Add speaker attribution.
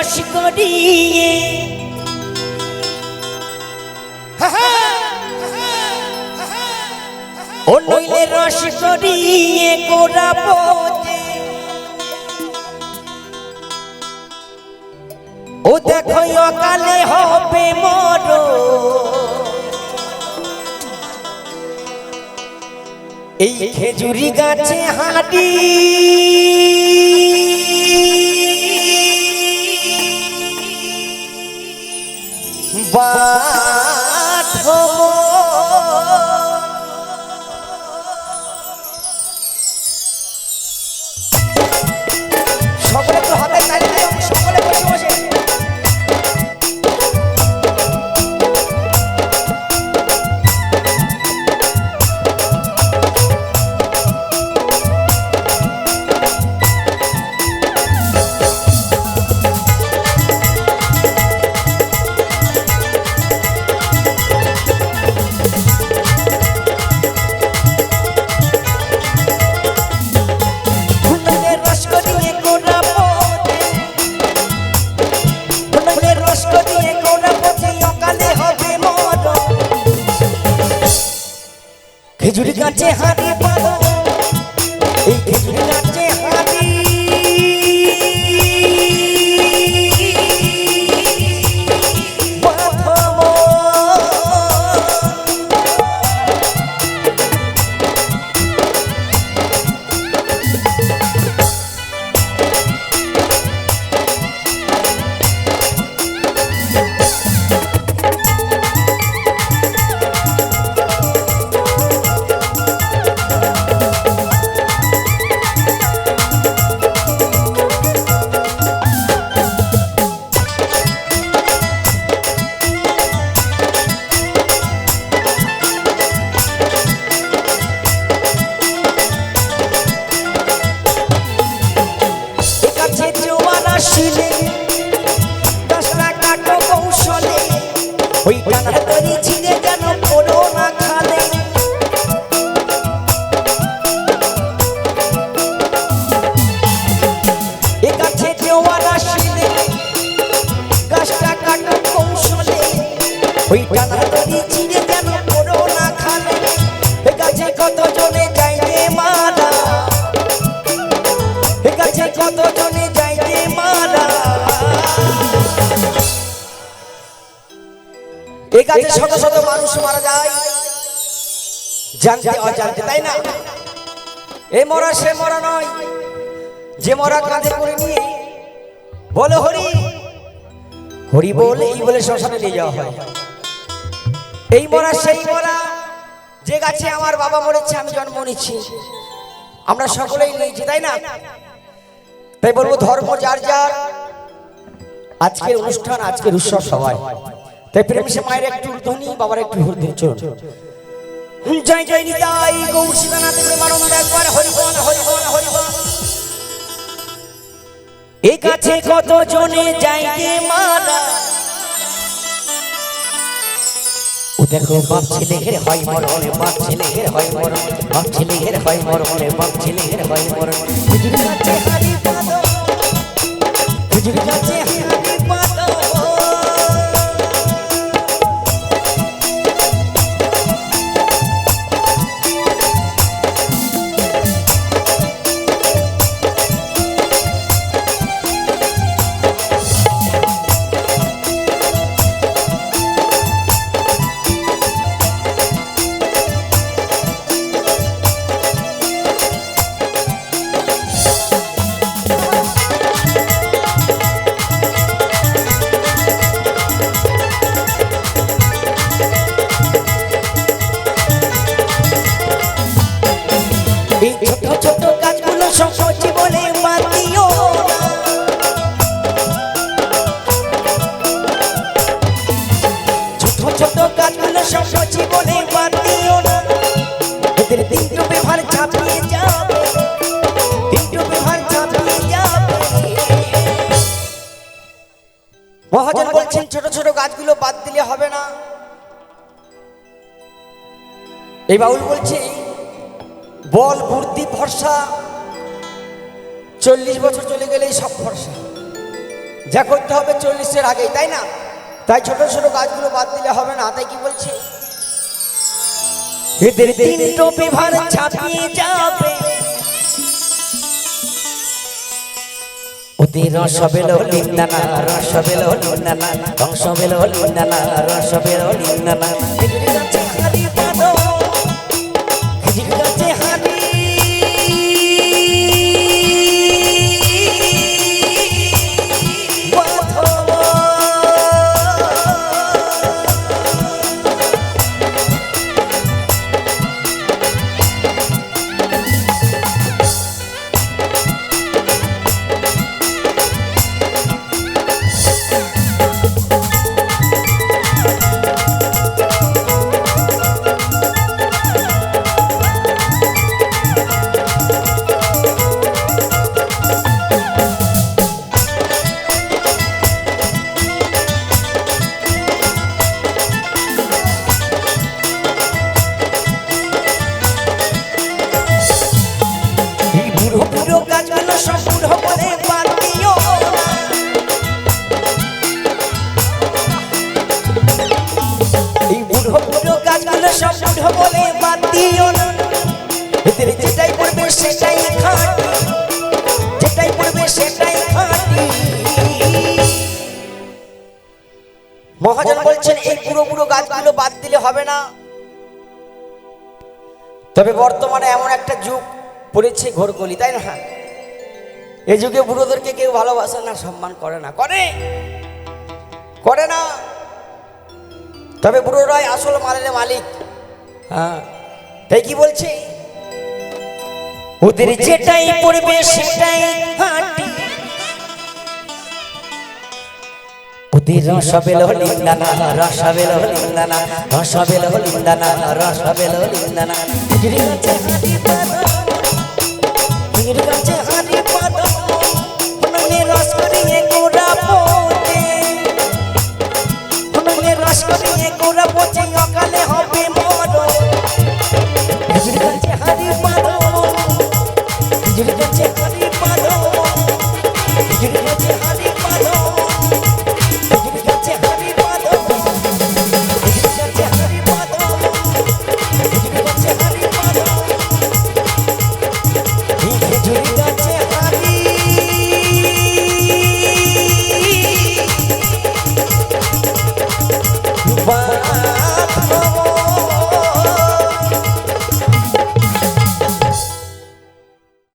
Speaker 1: রস করিয়ে ও নইলে রস করিয়ে গোড়া পোজে ও দেখো, অকালে হবে মর এই খেজুরি গাছে হাঁটি। খেজুরি গাছে হাঁড়ি পালো এই যাইতে মারা এ গাছে কত যাইতে মারা এ গাছে শত শত মানুষ মারা যায়। জানতে অজানতে তাই না? এ মরা সে মরা নয়। যে মরা কাঁধে করে নিয়ে বলে হরি। হরি বল এই বলে শ্মশানে নিয়ে যাওয়া হয়। এই মরা সেই মরা। যে গাছে আমার বাবা মরেছে, আমি জন্ম নিচ্ছি আমরা সকলেই নিয়েছি, তাই না? তাই বলব, ধর্ম যার যার। আজকের অনুষ্ঠান, আজকের উৎসব সবাই। তাই প্রেম সে মায়ের একটু ধ্বনি, বাবার একটু হুর্ধি জয় জয়, নিতাই গৌর সীতানাথ প্রেমানন্দ একবার হরিবন হরিবন হরিবন এ কাছে কত জনে যাইতে মারা দেখো, বাপ ছেলে হের হয় মরণ, বাপ ছেলে হের হয় মরণ, বাপ ছেলে হের হয় মরণ, বাপ ছেলে হের হয় মরণ। হুজুর কাছে কাছে এই ছোট ছোট কাজগুলো সব জীবনে মাতিও ছোট ছোট কাজগুলো সব জীবনে মাতিও না। এদের তিনটু ব্যবহার ছাপিয়ে যাবে। তিনটু ব্যবহার ছাপিয়ে যাবে। মহাজন বলছেন ছোট ছোট গাছগুলো বাদ দিলে হবে না। এই বাউল বলছে বল, বুদ্ধি, ভরসা। চল্লিশ বছর চলে গেলেই সব ভরসা। যা করতে হবে চল্লিশের আগেই, তাই না? তাই ছোট ছোট গাছগুলো বাদ দিলে হবে না, তাই কি বলছে? ওদের রস লিন্দানা রস লিন্দানা রস লিন্দানা রস লিন্দানা হবে না। তবে বর্তমানে এমন একটা যুগ পড়েছে ঘোরকলি তাই না? এই যুগে বুড়োদেরকে কেউ ভালোবাসে না সম্মান করে না। করে? করে না। তবে বুড়োরাই আসল মালের মালিক। হ্যাঁ তাই কি বলছে? ওদের যেটাই পড়বে সেটাই রসবেল লিন্দানা রসবেল লিন্দানা রসবেল লিন্দানা রসবেল লিন্দানা You're the